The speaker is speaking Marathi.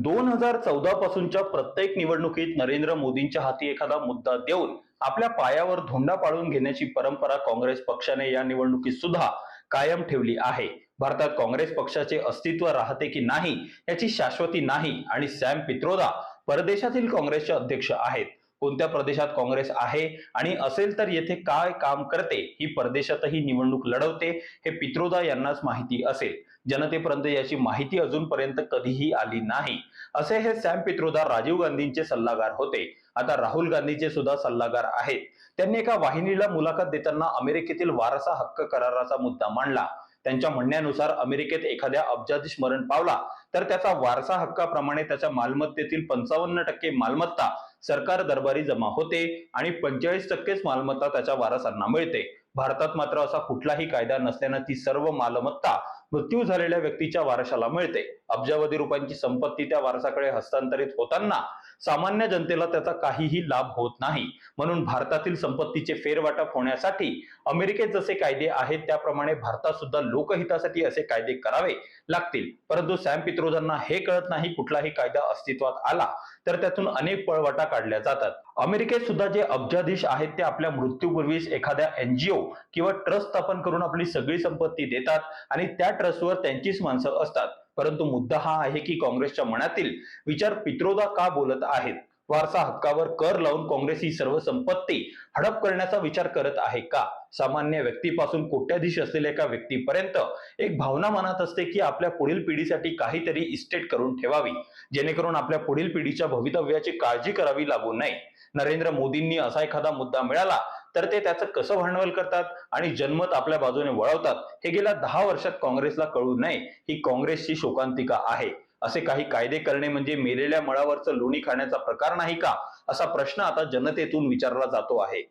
दोन हजार चौदा पासूनच्या प्रत्येक निवडणुकीत नरेंद्र मोदींच्या हाती एखादा मुद्दा देऊन आपल्या पायावर धोंडा पाळून घेण्याची परंपरा काँग्रेस पक्षाने या निवडणुकीत सुद्धा कायम ठेवली आहे. भारतात काँग्रेस पक्षाचे अस्तित्व राहते की नाही याची शाश्वती नाही आणि सॅम पित्रोदा परदेशातील काँग्रेसचे अध्यक्ष आहेत. कोणत्या प्रदेशात काँग्रेस आहे आणि असेल तर येथे काय काम करते ही परदेशातही निवडणूक लढवते हे पित्रोदा यांनाच माहिती असेल. जनतेपर्यंत याची माहिती अजूनपर्यंत कधीही आली नाही. असे हे सॅम पित्रोदा राजीव गांधींचे सल्लागार होते. आता राहुल गांधीचे सुद्धा सल्लागार आहेत. त्यांनी एका वाहिनीला मुलाखत देताना अमेरिकेतील वारसा हक्क कराराचा मुद्दा मांडला. त्यांच्या म्हणण्यानुसार अमेरिकेत एखाद्या अब्जाधीश मरण पावला तर त्याचा वारसा हक्काप्रमाणे त्याच्या मालमत्तेतील पंचावन्न टक्के मालमत्ता सरकार दरबारी जमा होते आणि पंचेचाळीस टक्केच मालमत्ता त्याच्या वारसांना मिळते. भारतात मात्र असा कुठलाही कायदा नसल्यानं ती सर्व मालमत्ता मृत्यू झालेल्या व्यक्तीच्या वारसाला मिळते. अब्जावधी रुपयांची संपत्ती त्या वारसाकडे हस्तांतरित होताना सामान्य जनतेला त्याचा काहीही लाभ होत नाही. म्हणून भारतातील संपत्तीचे फेरवाटप होण्यासाठी अमेरिकेत जसे कायदे आहेत त्याप्रमाणे भारतात सुद्धा लोकहितासाठी असे कायदे करावे लागतील. परंतु सॅम पित्रोजांना हे कळत नाही कुठलाही कायदा अस्तित्वात आला तर त्यातून अनेक पळवाटा काढल्या जातात. अमेरिकेत सुद्धा जे अब्जाधीश आहेत ते आपल्या मृत्यूपूर्वीच एखाद्या एनजीओ किंवा ट्रस्ट स्थापन करून आपली सगळी संपत्ती देतात आणि त्या ट्रस्टवर त्यांचीच माणसं असतात. परंतु मुद्दा हा आहे की काँग्रेसच्या मनातील विचार पित्रोदा का बोलत आहेत? वारसा हक्कावर कर लावून काँग्रेस ही सर्व संपत्ती हडप करण्याचा विचार करत आहे का? सामान्य व्यक्तीपासून कोट्याधीश असलेल्या एका व्यक्तीपर्यंत एक भावना मनात असते की आपल्या पुढील पिढीसाठी काहीतरी इस्टेट करून ठेवावी जेणेकरून आपल्या पुढील पिढीच्या भवितव्याची काळजी करावी लागू नये. नरेंद्र मोदींनी असा एखादा मुद्दा मिळाला तर ते त्याचं कसं भांडवल करतात आणि जनमत आपल्या बाजूने वळवतात हे गेल्या दहा वर्षात काँग्रेसला कळू नये. ही काँग्रेसची शोकांतिका आहे. असे काही कायदे करणे म्हणजे मेलेल्या मळावरचं लोणी खाण्याचा प्रकार नाही का? असा प्रश्न आता जनतेतून विचारला जातो आहे.